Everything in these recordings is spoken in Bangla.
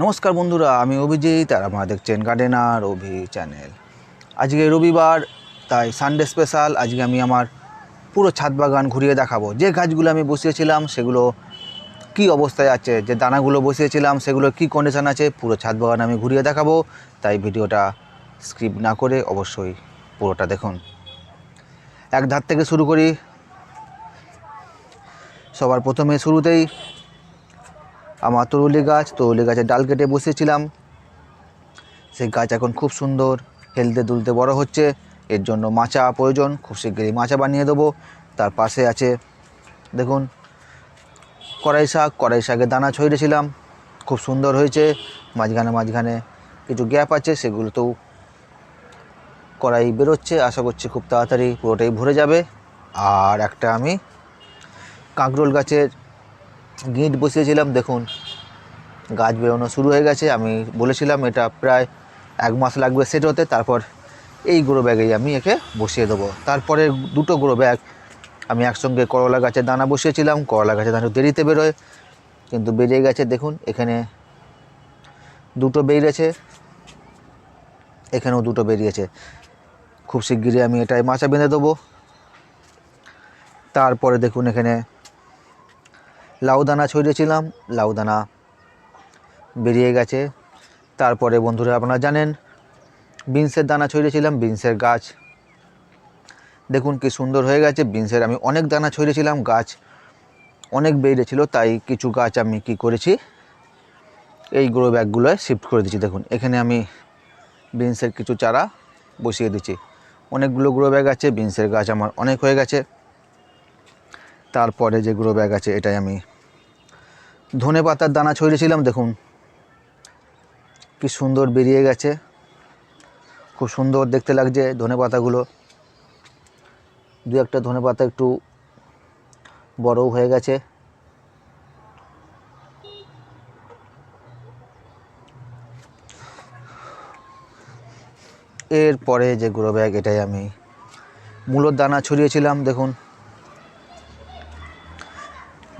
নমস্কার বন্ধুরা, আমি অভিজিৎ আর আপনারা দেখছেন গার্ডেনার অভি চ্যানেল আজকে রবিবার, তাই সানডে স্পেশাল আজকে আমি আমার পুরো ছাদ বাগান ঘুরিয়ে দেখাবো। যে গাছগুলো আমি বসিয়েছিলাম, সেগুলো কি অবস্থায় আছে, যে দানাগুলো বসিয়েছিলাম, সেগুলো কি কন্ডিশান আছে, পুরো ছাদ বাগান আমি ঘুরিয়ে দেখাবো। তাই ভিডিওটা স্ক্রিপ্ট না করে অবশ্যই পুরোটা দেখুন। এক ধার থেকে শুরু করি। সবার প্রথমে শুরুতেই আমার তরুলি গাছ, তরুলি গাছের ডাল কেটে বসিয়েছিলাম। সেই গাছ এখন খুব সুন্দর, হেলতে দুলতে বড় হচ্ছে। এর জন্য মাচা প্রয়োজন, খুব শীঘ্রই মাচা বানিয়ে দেবো। তার পাশে আছে, দেখুন, কড়াই শাক, কড়াই শাকের দানা ছড়িয়েছিলাম। খুব সুন্দর হয়েছে। মাঝখানে মাঝখানে কিছু গ্যাপ আছে, সেগুলোতেও কড়াই বেরোচ্ছে। আশা করছি খুব তাড়াতাড়ি পুরোটাই ভরে যাবে। আর একটা আমি কাঁকরোল গাছের গিঁট বসিয়েছিলাম, দেখুন, গাছ বেরোনো শুরু হয়ে গেছে। আমি বলেছিলাম, এটা প্রায় এক মাস লাগবে সেট হতে, তারপর এই গ্রো ব্যাগেই আমি একে বসিয়ে দেবো। তারপরে দুটো গ্রো ব্যাগ, আমি একসঙ্গে করলা গাছের দানা বসিয়েছিলাম, করলা গাছের দানা দেরিতে বেরোয়, কিন্তু বেরিয়ে গেছে, দেখুন, এখানে দুটো বেরিয়েছে, এখানেও দুটো বেরিয়েছে। খুব শিগগিরই আমি এটাই মাচা বেঁধে দেবো। তারপরে দেখুন, এখানে লাউ দানা ছড়িয়েছিলাম লাউ দানা বেরিয়ে গেছে। তারপরে বন্ধুরা আপনারা জানেন, বিনসের দানা ছড়িয়েছিলাম, বিনসের গাছ। দেখুন কি সুন্দর হয়ে গেছে, বিনসের আমি অনেক দানা ছড়িয়েছিলাম, গাছ অনেক বেরিয়েছিল, তাই কিছু গাছ আমি কি করেছি, এই গ্রো ব্যাগগুলোয় শিফট করে দিচ্ছি দেখুন, এখানে আমি বিনসের কিছু চারা বসিয়ে দিচ্ছি অনেকগুলো গ্রো ব্যাগ আছে, বিনসের গাছ আমার অনেক হয়ে গেছে। তারপরে যে গ্রো ব্যাগ আছে, এটাই আমি ধনে পাতার দানা ছড়িয়েছিলাম, দেখুন। কি সুন্দর বেরিয়ে গেছে। খুব সুন্দর দেখতে লাগছে ধনে পাতাগুলো। দু একটা ধনে পাতা একটু বড়ও হয়ে গেছে। এরপরে যে গ্রো ব্যাগ, এটাই আমি মূলোর দানা ছড়িয়েছিলাম, দেখুন।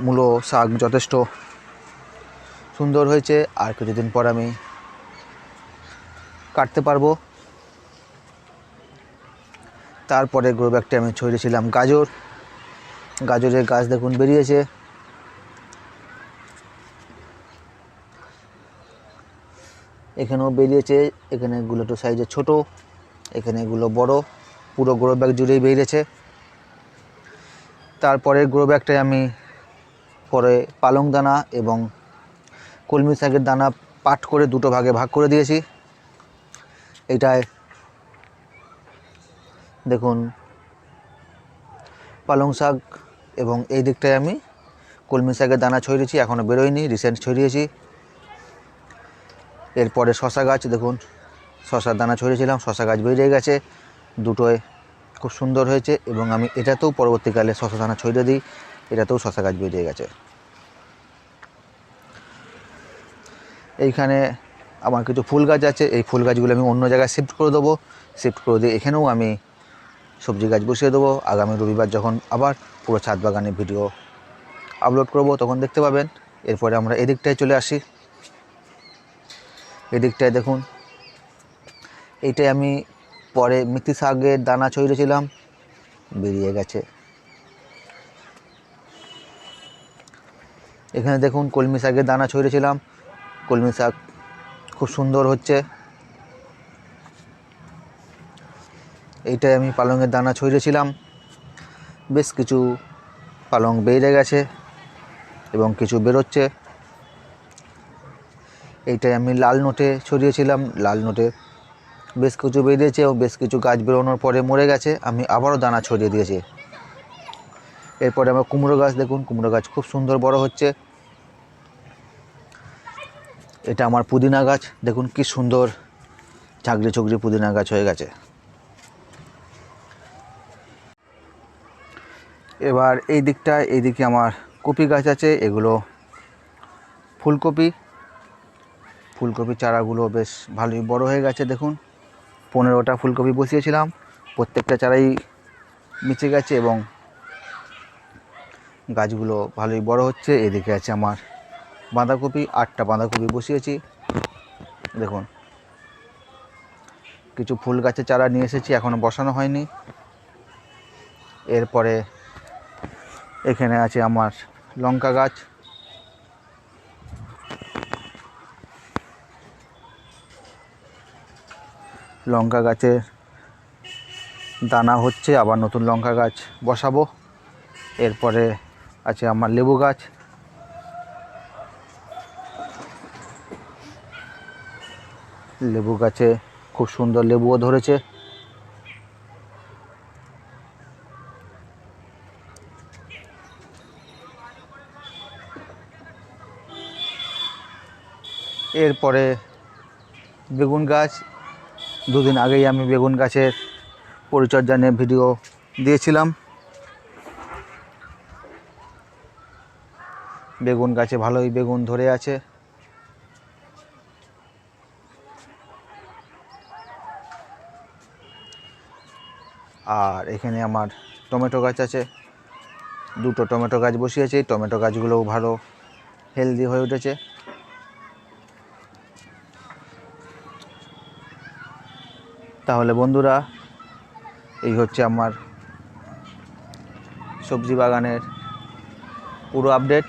মূলো, শাক যথেষ্ট। সুন্দর হয়েছে, আর কিছুদিন পর আমি কাটতে পারব। তারপরে গ্রো ব্যাগটা আমি ছড়িয়েছিলাম গাজর। গাজরের গাছ দেখুন, বেরিয়েছে। এখানেও বেরিয়েছে, এখানে এগুলো একটু সাইজে ছোট, এখানে এগুলো বড়, পুরো গ্রো ব্যাগ জুড়েই বেরিয়েছে। তারপরে গ্রো ব্যাগটায় আমি পরে পালং দানা এবং কলমি শাকের দানা পাট করে দুটো ভাগে ভাগ করে দিয়েছি। এটায় দেখুন, পালং শাক এবং এই দিকটায় আমি কলমি শাকের দানা ছড়িয়েছি এখনও বেরোয়নি রিসেন্ট ছড়িয়েছি। এরপরে শশা গাছ, দেখুন, শশার দানা ছড়িয়েছিলাম, শশা গাছ বেরিয়ে গেছে, দুটোয় খুব সুন্দর হয়েছে এবং আমি এটাতেও পরবর্তীকালে শশা দানা ছড়িয়ে দিই, এটাতেও শশা গাছ বেরিয়ে গেছে। এইখানে আমার কিছু ফুল গাছ আছে, এই ফুল গাছগুলো আমি অন্য জায়গায় শিফট করে দেবো। শিফট করে দিয়ে এখানেও আমি সবজি গাছ বসিয়ে দেবো। আগামী রবিবার যখন আবার পুরো ছাদ বাগানে ভিডিও আপলোড করব, তখন দেখতে পাবেন। এরপরে আমরা এদিকটায় চলে আসি। এদিকটায় দেখুন, এইটাই আমি পরে মিথি শাকের দানা ছড়িয়েছিলাম, বেরিয়ে গেছে। এখানে দেখুন কলমি শাকের দানা ছড়িয়েছিলাম। কলমি শাক খুব সুন্দর হচ্ছে। এইটাই আমি পালংয়ের দানা ছড়িয়েছিলাম। বেশ কিছু পালং বেড়ে গেছে এবং কিছু বেরোচ্ছে। এইটাই আমি লাল নোটে ছড়িয়েছিলাম। লাল নোটে বেশ কিছু বেরিয়েছে এবং বেশ কিছু গাছ বেরোনোর পরে মরে গেছে। আমি আবারও দানা ছড়িয়ে দিয়েছি। এরপরে আমার কুমড়ো গাছ দেখুন, কুমড়ো গাছ খুব সুন্দর বড় হচ্ছে। এটা আমার পুদিনা গাছ। দেখুন কি সুন্দর ঝাঁকড়ি ঝুঁকড়ি পুদিনা গাছ হয়ে গেছে। এবার এই দিকটায় এইদিকে আমার কপি গাছ আছে, এগুলো ফুলকপি। ফুলকপি চারাগুলো বেশ ভালোই বড় হয়ে গেছে, দেখুন। পনেরোটা ফুলকপি বসিয়েছিলাম, প্রত্যেকটা চারাই মিচে গেছে এবং গাছগুলো ভালোই বড় হচ্ছে। এদিকে আছে আমার বাঁধাকপি, আটটা বাঁধাকপি বসিয়েছি। দেখুন, কিছু ফুল গাছের চারা নিয়ে এসেছি এখনও বসানো হয়নি। এরপরে এখানে আছে আমার লঙ্কা গাছ। লঙ্কা গাছের দানা হচ্ছে, আবার নতুন লঙ্কা গাছ বসাবো। এরপরে আছে আমার লেবু গাছ। লেবু গাছে খুব সুন্দর লেবুও ধরেছে। এরপরে বেগুন গাছ। দুদিন আগেই আমি বেগুন গাছের পরিচর্যা নিয়ে ভিডিও দিয়েছিলাম। বেগুন গাছে ভালোই বেগুন ধরে আছে। আর এখানে আমার টমেটো গাছ আছে। দুটো টমেটো গাছ বসিয়েছি। টমেটো গাছগুলোও ভালো হেলদি হয়ে উঠেছে। তাহলে বন্ধুরা, এই হচ্ছে আমার সবজি বাগানের পুরো আপডেট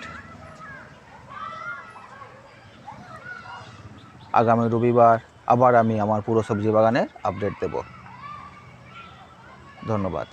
আগামী রবিবার আবার আমি আমার পুরো সবজি বাগানের আপডেট দেব। ধন্যবাদ।